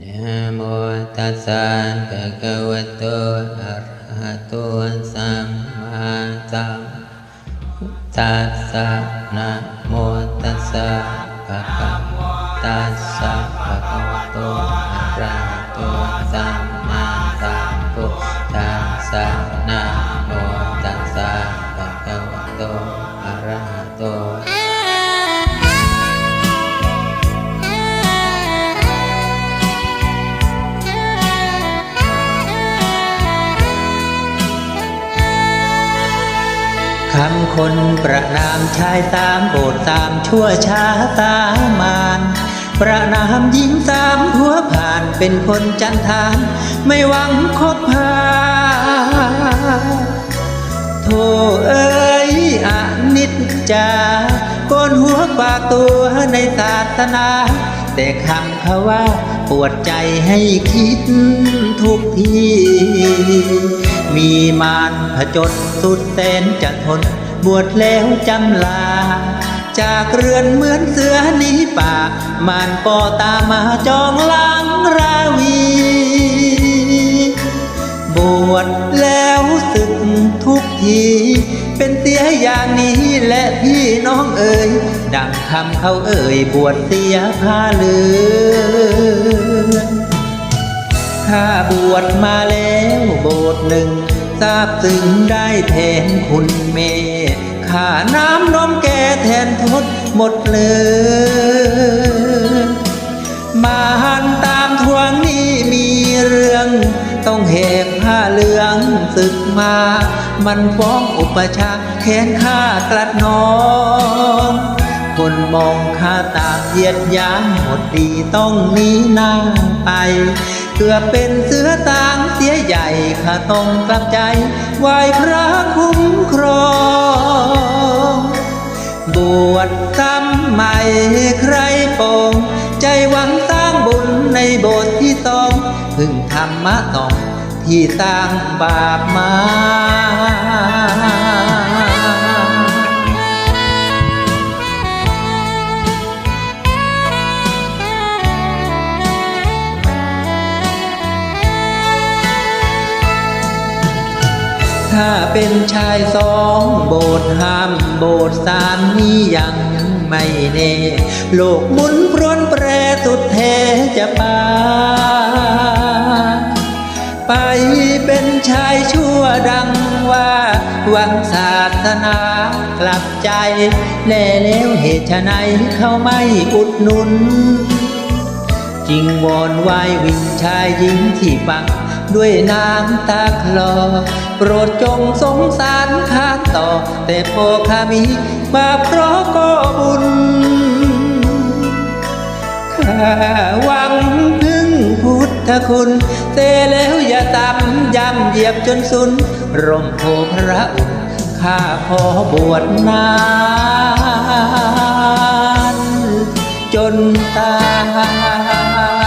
นะโมตัสสะภะคะวะโตอะระหะโตสัมมาสัมตัสสะนะโมตัสสะภะคะวะตัสสะภะคะวะโตอะระหะโตสัมมาสัมพุทธัสสะ คำคนประนามชายตามโบสถ์ตามชั่วช้าตามานประนามหญิงตามหัวผ่านเป็นคนจันทานไม่หวังคบหาโธ่เอ้ยอนิจจาโกนหัวปากตัวในศาสนา แต่คำเขาว่าปวดใจให้คิดทุกที มีมารผจญสุดแสนจะทน บวชแล้วจำลา จากเรือนเหมือนเสือหนีป่า มารก็ตามมาจองล้างราวี บวชแล้วสึกทุกที เป็นเสียอย่างนี้และพี่น้องเอ่ยดังคำเขาเอ่ยบวชเสียผ้าเหลือ บวชมาแล้วโบสถ์หนึ่งทราบซึ้งได้แทนคุณเมข้าน้ำนมแก่แทนทดหมดเลยมาหันตามทวงนี้มีเรื่อง ต้องแหกผ้าเหลืองศึกมา มันฟ้องอุปชาแค้นข้ากลัดน้องคนมองข้าตาเหยียดยามหมดดีต้องหนีหน้าไป กือบเป็นเสือตางเสียใหญ่ข้าต้องกลับใจไหวพระคุ้มครอง บวชซ้ำใหม่ใครโปองใจหวังสร้างบุญในโบสถ์ที่สองพึ่งธรรมะต้องที่สร้างบาปมา ถ้าเป็นชายสองโบสถ์ห้ามโบสถ์สามนี้ยังไม่แน่ โลกหมุนพรวนแปรสุดแท้จะปาไปเป็นชายชั่วดังว่าหวังศาสนากลับใจแน่แล้วเหตุไฉนเขาไม่อุดหนุนจิงวอนไหวายวินชายหญิงที่ฟัง ด้วยน้ำตาคลอ โปรดจงสงสารข้าต่อ แต่พอข้ามีบาเพราะก็บุญข้าหวังพึ่งพุทธคุณเตแล้วอย่าตำย้ำเหยียบจนสุน ร่มโพพระอุ่นข้าขอบวชนานจนตาย